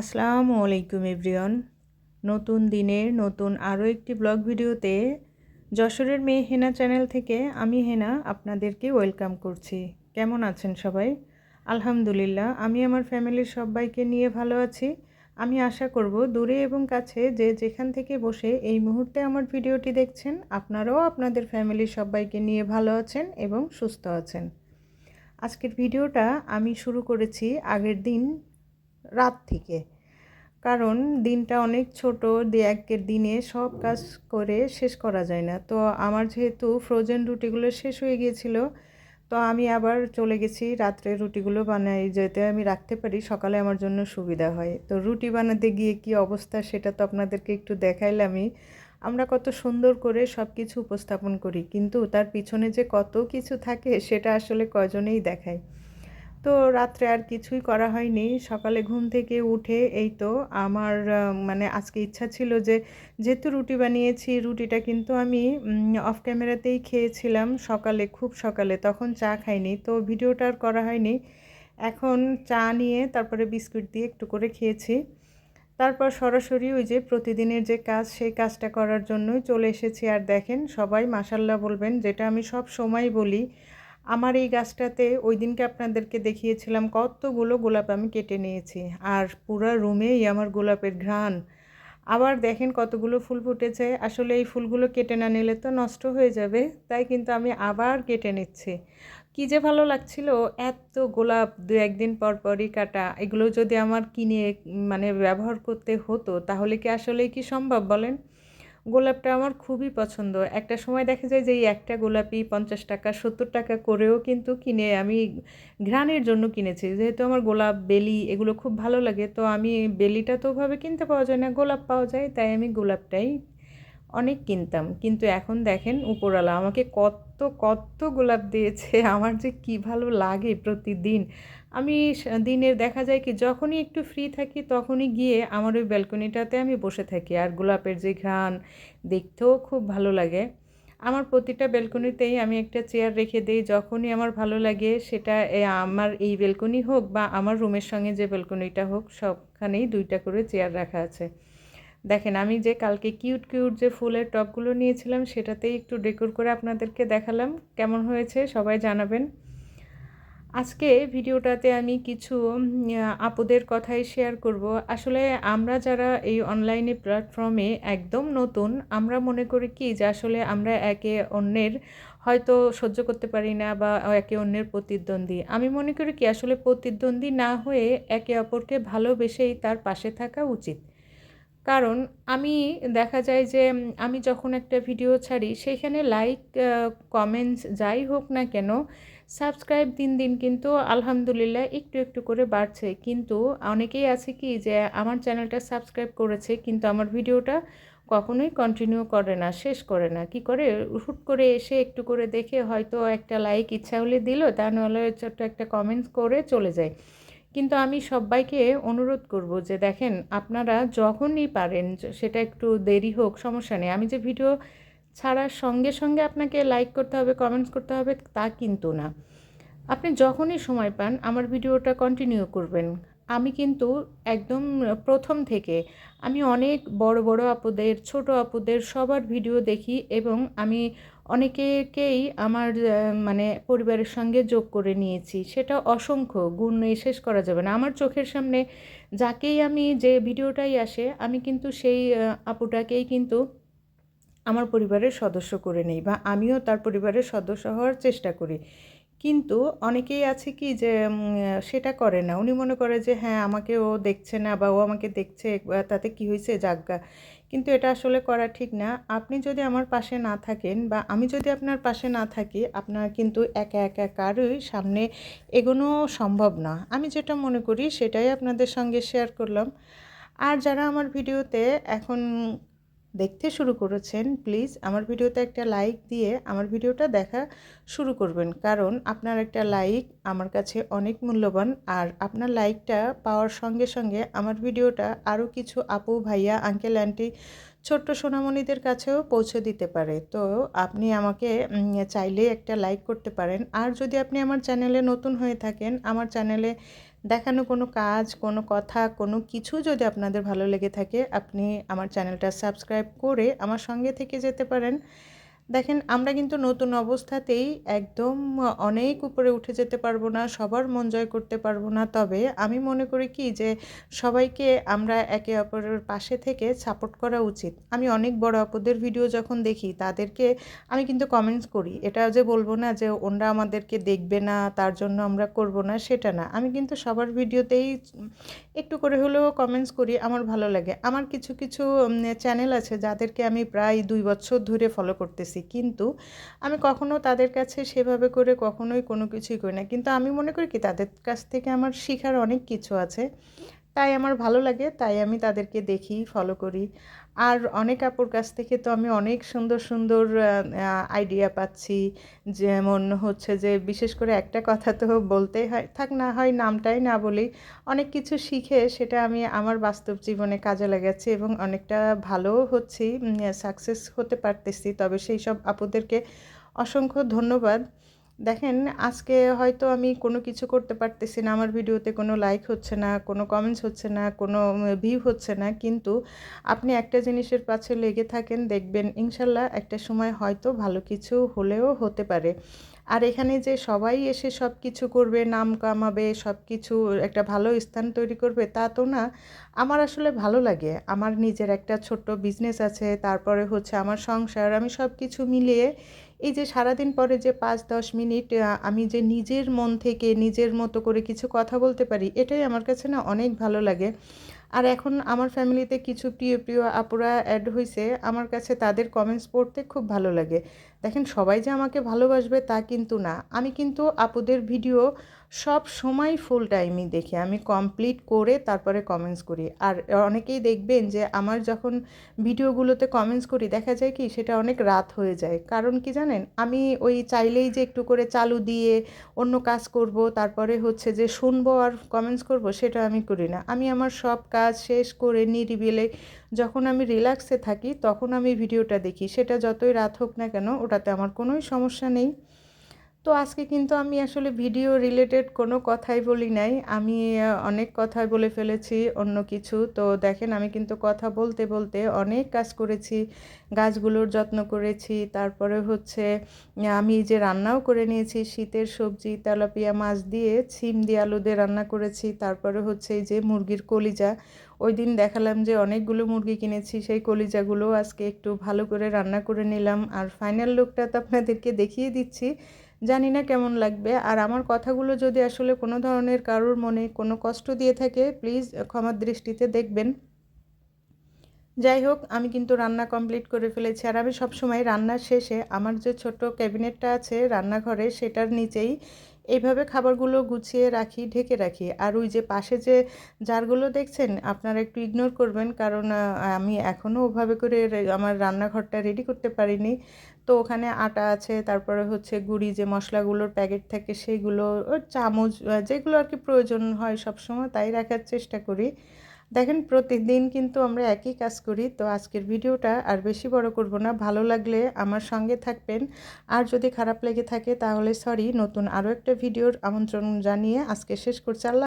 আসসালামু আলাইকুম এভরিওয়ান। নতুন দিনের নতুন আরও একটি ব্লগ ভিডিওতে যশোরের মেয়ে হেনা চ্যানেল থেকে আমি হেনা আপনাদেরকে ওয়েলকাম করছি। কেমন আছেন সবাই? আলহামদুলিল্লাহ, আমি আমার ফ্যামিলির সবাইকে নিয়ে ভালো আছি। আমি আশা করব দূরে এবং কাছে যে যেখান থেকে বসে এই মুহূর্তে আমার ভিডিওটি দেখছেন, আপনারাও আপনাদের ফ্যামিলির সবাইকে নিয়ে ভালো আছেন এবং সুস্থ আছেন। আজকের ভিডিওটা আমি শুরু করেছি আগের দিন রাত থেকে। কারণ দিনটা অনেক ছোট একের দিনে সব কাজ করে শেষ করা যায় না। তো আমার যেহেতু ফ্রোজেন রুটিগুলো শেষ হয়ে গিয়েছিল, তো আমি আবার চলে গেছি রাত্রে রুটিগুলো বানাই যেতে আমি রাখতে পারি, সকালে আমার জন্য সুবিধা হয়। তো রুটি বানাতে গিয়ে কি অবস্থা সেটা তো আপনাদেরকে একটু দেখাইলামই। আমরা কত সুন্দর করে সব কিছু উপস্থাপন করি, কিন্তু তার পিছনে যে কত কিছু থাকে সেটা আসলে কজনেই দেখায়। তো রাত্রে আর কিছুই করা হয়নি। সকালে ঘুম থেকে উঠে এই তো আমার মানে আজকে ইচ্ছা ছিল যে যেহেতু রুটি বানিয়েছি, রুটিটা কিন্তু আমি অফ ক্যামেরাতেই খেয়েছিলাম সকালে, খুব সকালে। তখন চা খাইনি, তো ভিডিওটা আর করা হয়নি। এখন চা নিয়ে তারপরে বিস্কুট দিয়ে একটু করে খেয়েছি। তারপর সরাসরি ওই যে প্রতিদিনের যে কাজ, সেই কাজটা করার জন্যই চলে এসেছি। আর দেখেন, সবাই মাসাল্লাহ বলবেন, যেটা আমি সব সময় বলি আমার এই গাছটাতে ওই দিনকে আপনাদেরকে দেখিয়েছিলাম কতগুলো গোলাপ আমি কেটে নিয়েছি। আর পুরো রুমেই আমার গোলাপের ঘ্রাণ। আবার দেখেন কতগুলো ফুল ফুটেছে। আসলে এই ফুলগুলো কেটে না নিলে তো নষ্ট হয়ে যাবে। তাই কিন্তু আমি আবার কেটে নিচ্ছি। কী যে ভালো লাগছিল, এত গোলাপ দু একদিন পর পরই কাটা। এগুলো যদি আমার কিনে মানে ব্যবহার করতে হতো, তাহলে কি আসলে কি সম্ভব বলেন? গোলাপটা আমার খুবই পছন্দ। একটা সময় দেখা যায় যে, এই একটা গোলাপি পঞ্চাশ টাকা, সত্তর টাকা করেও কিন্তু কিনে আমি ঘ্রাণের জন্য কিনেছি। যেহেতু আমার গোলাপ, বেলি এগুলো খুব ভালো লাগে, তো আমি বেলিটা তো ওভাবে কিনতে পাওয়া যায় না, গোলাপ পাওয়া যায়, তাই আমি গোলাপটাই অনেক কিনতাম। কিন্তু এখন দেখেন উপরওয়ালা আমাকে কত কত গোলাপ দিয়েছে। আমার যে কি ভালো লাগে প্রতিদিন। আমি দিনের দেখা যায় কি যখনই একটু ফ্রি থাকি তখনই গিয়ে আমার ওই ব্যালকনিটাতে আমি বসে থাকি। আর গোলাপের যে ঘ্রাণ, দেখতেও খুব ভালো লাগে। আমার প্রতিটা ব্যালকনিতেই আমি একটা চেয়ার রেখে দিই। যখনই আমার ভালো লাগে সেটা আমার এই ব্যালকনি হোক বা আমার রুমের সঙ্গে যে ব্যালকনিটা হোক, সবখানেই দুইটা করে চেয়ার রাখা আছে। দেখেন, আমি যে কালকে কিউট কিউট যে ফুলের টপগুলো নিয়েছিলাম, সেটাতেই একটু ডেকোর করে আপনাদেরকে দেখালাম। কেমন হয়েছে সবাই জানাবেন। আজকে ভিডিওটাতে আমি কিছু আপুদের কথাই শেয়ার করব। আসলে আমরা যারা এই অনলাইনে প্ল্যাটফর্মে একদম নতুন, আমরা মনে করি কি যে আসলে আমরা একে অন্যের হয়তো সহ্য করতে পারি না বা একে অন্যের প্রতিদ্বন্দ্বী। আমি মনে করি কি, আসলে প্রতিদ্বন্দ্বী না হয়ে একে অপরকে ভালোবেসেই তার পাশে থাকা উচিত। কারণ আমি দেখা যায় যে আমি যখন একটা ভিডিও ছাড়ি, সেখানে লাইক কমেন্টস যাই হোক না কেন সাবস্ক্রাইব দিন দিন কিন্তু আলহামদুলিল্লাহ একটু একটু করে বাড়ছে। কিন্তু অনেকেই আছে কি যে, আমার চ্যানেলটা সাবস্ক্রাইব করেছে, কিন্তু আমার ভিডিওটা কখনোই কন্টিনিউ করে না, শেষ করে না। কি করে? হুট করে এসে একটু করে দেখে হয়তো একটা লাইক ইচ্ছা হলে দিল, তা নাহলে ছোট্ট একটা কমেন্টস করে চলে যায়। কিন্তু আমি সবাইকে অনুরোধ করব যে দেখেন, আপনারা যখনই পারেন সেটা একটু দেরি হোক, সমস্যা নেই। আমি যে ভিডিও ছাড়ার সঙ্গে সঙ্গে আপনাকে লাইক করতে হবে কমেন্টস করতে হবে, তা কিন্তু না। আপনি যখনই সময় পান, আমার ভিডিওটা কন্টিনিউ করবেন। আমি কিন্তু একদম প্রথম থেকে। আমি অনেক বড় বড় আপুদের, ছোট আপুদের সবার ভিডিও দেখি এবং আমি অনেকেকেই আমার মানে পরিবারের সঙ্গে যোগ করে নিয়েছি। সেটা অসংখ্য, গুণ শেষ করা যাবে না। আমার চোখের সামনে যাকেই আমি যে ভিডিওটাই আসে, আমি কিন্তু সেই আপুটাকেই কিন্তু আমার পরিবারের সদস্য করে নেই বা আমিও তার পরিবারের সদস্য হওয়ার চেষ্টা করি। কিন্তু অনেকেই আছে কি যে সেটা করে না। উনি মনে করে যে হ্যাঁ আমাকে ও দেখছে না বা ও আমাকে দেখছে তাতে কি হয়েছে জাগা কিন্তু এটা আসলে করা ঠিক না। আপনি যদি আমার পাশে না থাকেন বা আমি যদি আপনার পাশে না থাকি, আপনার কিন্তু একা একা কারোই সামনে এগোনো সম্ভব না। আমি যেটা মনে করি, সেটাই আপনাদের সঙ্গে শেয়ার করলাম। আর যারা আমার ভিডিওতে এখন দেখতে শুরু করেছেন প্লিজ আমার ভিডিওতে একটা লাইক দিয়ে আমার ভিডিওটা দেখা শুরু করবেন। কারণ আপনার একটা লাইক আমার কাছে অনেক মূল্যবান আর আপনার লাইকটা পাওয়ার সঙ্গে সঙ্গে আমার ভিডিওটা আরও কিছু আপু, ভাইয়া আঙ্কেল আন্টি ছোট্ট সোনামণিদের কাছেও পৌঁছে দিতে পারে। তো আপনি আমাকে চাইলে একটা লাইক করতে পারেন। আর যদি আপনি আমার চ্যানেলে নতুন হয়ে থাকেন, আমার চ্যানেলে দেখানো কোনো কাজ, কোনো কথা, কোনো কিছু যদি আপনাদের ভালো লেগে থাকে, আপনি আমার চ্যানেলটা সাবস্ক্রাইব করে আমার সঙ্গে থেকে যেতে পারেন। দেখেন, আমরা কিন্তু নতুন অবস্থাতেই একদম অনেক উপরে উঠে যেতে পারব না, সবার মন জয় করতে পারব না। তবে আমি মনে করি কি যে, সবাইকে আমরা একে অপরের পাশে থেকে সাপোর্ট করা উচিত। আমি অনেক বড় অপদের ভিডিও যখন দেখি, তাদেরকে আমি কিন্তু কমেন্টস করি। এটা যে বলব না যে, ওনরা আমাদেরকে দেখবে না, তার জন্য আমরা করব না, সেটা না। আমি কিন্তু সবার ভিডিওতেই একটু করে হলেও কমেন্টস করি, আমার ভালো লাগে। আমার কিছু কিছু চ্যানেল আছে যাদেরকে আমি প্রায় দুই বছর ধরে ফলো করতেছি। কিন্তু আমি কখনো তাদের কাছে সেভাবে করে কখনোই কোনো কিছুই করি না। কিন্তু আমি মনে করি কি, তাদের কাছ থেকে আমার শেখার অনেক কিছু আছে। তাই আমার ভালো লাগে, তাই আমি তাদেরকে দেখি ফলো করি। আর অনেক আপুর কাছ থেকে তো আমি অনেক সুন্দর সুন্দর আইডিয়া পাচ্ছি। যেমন হচ্ছে যে, বিশেষ করে একটা কথা তো বলতেই হয়, থাক না হয় নামটাই না বলি, অনেক কিছু শিখে সেটা আমি আমার বাস্তব জীবনে কাজে লাগাচ্ছি এবং অনেকটা ভালোও হচ্ছি সাকসেস হতে পারতেছি। তবে সেই সব আপুদেরকে অসংখ্য ধন্যবাদ। দেখেন, আজকে হয়তো আমি কোনো কিছু করতে পারতেছি না, আমার ভিডিওতে কোনো লাইক হচ্ছে না, কোনো কমেন্টস হচ্ছে না, কোনো ভিউ হচ্ছে না, কিন্তু আপনি একটা জিনিসের পাশে লেগে থাকেন, দেখবেন ইনশাল্লাহ একটা সময় হয়তো ভালো কিছু হলেও হতে পারে। আর এখানে যে সবাই এসে সব কিছু করবে, নাম কামাবে সব কিছু একটা ভালো স্থান তৈরি করবে, তা তো না। আমার আসলে ভালো লাগে। আমার নিজের একটা ছোট্ট বিজনেস আছে, তারপরে হচ্ছে আমার সংসার, আমি সব কিছু মিলিয়ে এই যে সারাদিন পরে যে পাঁচ, দশ মিনিট আমি যে নিজের মন থেকে নিজের মতো করে কিছু কথা বলতে পারি, এটাই আমার কাছে না অনেক ভালো লাগে। আর এখন আমার ফ্যামিলিতে কিছু প্রিয় প্রিয় আপুরা অ্যাড হয়েছে আমার কাছে তাদের কমেন্টস পড়তে খুব ভালো লাগে। দেখেন সবাই যে আমাকে ভালোবাসবে তা কিন্তু না। আমি কিন্তু আপুদের ভিডিও সব সময় ফুল টাইমই দেখি। আমি কমপ্লিট করে তারপরে কমেন্টস করি। আর অনেকেই দেখবেন যে, আমার যখন ভিডিওগুলোতে কমেন্টস করি, দেখা যায় কি, সেটা অনেক রাত হয়ে যায়। কারণ কি জানেন, আমি ওই চাইলেই যে একটু করে চালু দিয়ে অন্য কাজ করব, তারপরে হচ্ছে যে শুনব আর কমেন্টস করব, সেটা আমি করি না। আমি আমার সব কাজ শেষ করে নিরিবিলে যখন আমি রিল্যাক্সে থাকি, তখন আমি ভিডিওটা দেখি। সেটা যতই রাত হোক না কেন, ওটাতে আমার কোনোই সমস্যা নেই। তো আজকে কিন্তু আমি আসলে ভিডিও রিলেটেড কোনো কথাই বলি নাই। আমি অনেক কথাই বলে ফেলেছি, অন্য কিছু। তো দেখেন, আমি কিন্তু কথা বলতে বলতে অনেক কাজ করেছি, গাছগুলোর যত্ন করেছি, তারপরে হচ্ছে আমি যে রান্নাও করে নিয়েছি, শীতের সবজি, তেলাপিয়া মাছ দিয়ে ছিম দিয়ে আলু দিয়ে রান্না করেছি, তারপরে হচ্ছে এই যে মুরগির কলিজা। ওই দিন দেখালাম যে অনেকগুলো মুরগি কিনেছি, সেই কলিজাগুলো আজকে একটু ভালো করে রান্না করে নিলাম। আর ফাইনাল লুকটা তো আপনাদেরকে দেখিয়ে দিচ্ছি। জানি না কেমন লাগবে। আর আমার কথাগুলো যদি আসলে কোনো ধরনের কারোর মনে কোনো কষ্ট দিয়ে থাকে প্লিজ ক্ষমার দৃষ্টিতে দেখবেন। যাই হোক, আমি কিন্তু রান্না কমপ্লিট করে ফেলেছি। আর আমি সবসময় রান্নার শেষে আমার যে ছোট ক্যাবিনেটটা আছে রান্নাঘরে, সেটার নিচেই এইভাবে খাবারগুলো গুছিয়ে রাখি, ঢেকে রাখি। আর ওই যে পাশে যে জারগুলো দেখছেন, আপনারা একটু ইগনোর করবেন, কারণ আমি এখনও ওভাবে করে আমার রান্নাঘরটা রেডি করতে পারিনি। তো ওখানে আটা আছে, তারপরে হচ্ছে গুড়ি যে মশলাগুলোর প্যাকেট থাকে সেইগুলো চামচ যেগুলো আর কি প্রয়োজন হয় সবসময় তাই রাখার চেষ্টা করি। দেখেন প্রতিদিন কিন্তু আমরা একই কাজ করি, তো আজকের ভিডিওটা আর বেশি বড় করব না। ভালো লাগলে আমার সঙ্গে থাকবেন। আর যদি খারাপ লেগে থাকে তাহলে সরি নতুন আরও একটা ভিডিওর আমন্ত্রণ জানিয়ে আজকে শেষ করছি। আল্লাহ